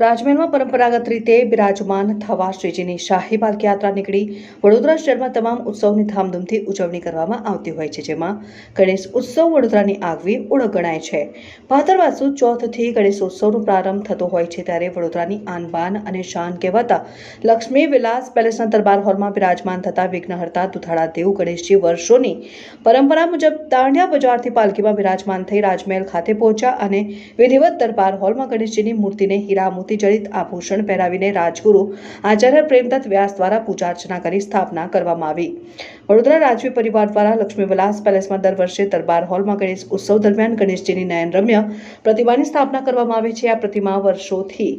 રાજમહેલમાં પરંપરાગત રીતે બિરાજમાન થવા શ્રીજીની શાહી પાલખી યાત્રા નીકળી. વડોદરા શહેરમાં તમામ ઉત્સવની ધામધૂમથી ઉજવણી કરવામાં આવતી હોય છે, જેમાં ગણેશ ઉત્સવ વડોદરાની આગવી ઓળખ ગણાય છે. ભાદરવા ચોથથી ગણેશ ઉત્સવનો પ્રારંભ થતો હોય છે, ત્યારે વડોદરાની આનબાન અને શાન કહેવાતા લક્ષ્મી વિલાસ પેલેસના દરબાર હોલમાં બિરાજમાન થતા વિઘ્નહર્તા દુધાળા દેવ ગણેશજી વર્ષોની પરંપરા મુજબ દાંડિયા બજારથી પાલખીમાં બિરાજમાન થઈ રાજમહેલ ખાતે પહોંચ્યા અને વિધિવત દરબાર હોલમાં ગણેશજીની મૂર્તિને હીરા મોતી આભૂષણ પહેરાવીને રાજગુરુ આચાર્ય પ્રેમદત્ત વ્યાસ દ્વારા પૂજા અર્ચના કરી સ્થાપના કરવામાં આવી. વડોદરા રાજવી પરિવાર દ્વારા લક્ષ્મી વિલાસ પેલેસમાં દર વર્ષે દરબાર હોલમાં ગણેશ ઉત્સવ દરમિયાન ગણેશજીની નયનરમ્ય પ્રતિમાની સ્થાપના કરવામાં આવે છે. આ પ્રતિમા વર્ષોથી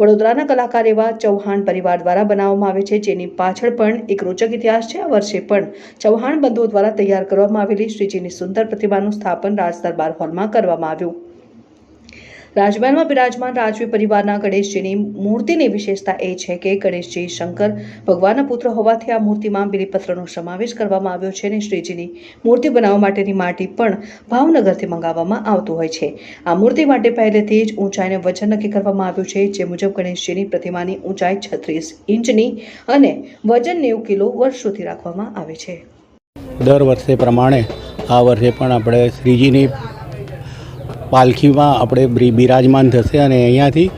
વડોદરાના કલાકાર એવા ચૌહાણ પરિવાર દ્વારા બનાવવામાં આવે છે, જેની પાછળ પણ એક રોચક ઇતિહાસ છે. આ વર્ષે પણ ચૌહાણ બંધુઓ દ્વારા તૈયાર કરવામાં આવેલી શ્રીજીની સુંદર પ્રતિમાનું સ્થાપન રાજ દરબાર હોલમાં કરવામાં આવ્યું. રાજમહેલમાં બિરાજમાન રાજવી પરિવારના ગણેશજીની મૂર્તિની વિશેષતા એ છે કે ગણેશજી શંકર ભગવાનના પુત્ર હોવાથી આ મૂર્તિમાં બિલીપત્રનો સમાવેશ કરવામાં આવ્યો છે અને શ્રીજીની મૂર્તિ બનાવવા માટેની માટી પણ ભાવનગરથી મંગાવવામાં આવતું હોય છે. આ મૂર્તિ માટે પહેલેથી જ ઊંચાઈને વજન નક્કી કરવામાં આવ્યું છે, જે મુજબ ગણેશજીની પ્રતિમાની ઊંચાઈ છત્રીસ ઇંચની અને વજન નેવું કિલો વર્ષોથી રાખવામાં આવે છે. દર વર્ષે પ્રમાણે આ વર્ષે પણ આપણે શ્રીજીની પાલખીમાં આપણે બિરાજમાન થશે અને અહીંયાથી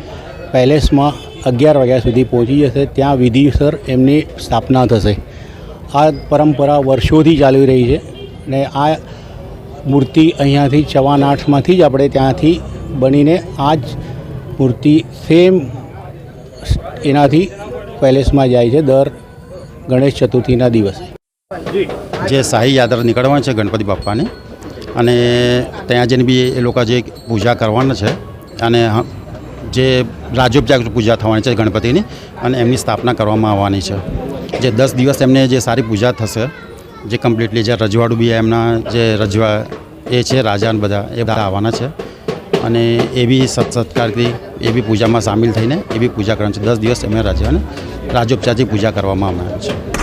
પેલેસમાં અગિયાર વાગ્યા સુધી પહોંચી જશે. ત્યાં વિધિસર એમની સ્થાપના થશે. આ પરંપરા વર્ષોથી ચાલી રહી છે અને આ મૂર્તિ અહીંયાથી ચવાન આઠમાંથી જ આપણે ત્યાંથી બનીને આ જ મૂર્તિ સેમ એનાથી પેલેસમાં જાય છે દર ગણેશ ચતુર્થીના દિવસે. જે શાહી યાત્રા નીકળવાની છે ગણપતિ બાપ્પાની અને ત્યાં જઈને બી એ લોકો જે પૂજા કરવાના છે અને જે રાજોપચાર પૂજા થવાની છે ગણપતિની અને એમની સ્થાપના કરવામાં આવવાની છે. જે દસ દિવસ એમને જે સારી પૂજા થશે, જે કમ્પ્લીટલી જે રજવાડું બી એમના જે રજવા એ છે, રાજા ને બધા એ બધા આવવાના છે. અને એ બી સત સત્કારથી એ બી પૂજામાં સામેલ થઈને એ બી પૂજા કરવાની છે. દસ દિવસ એમને રાજાને રાજોપચારથી પૂજા કરવામાં આવે છે.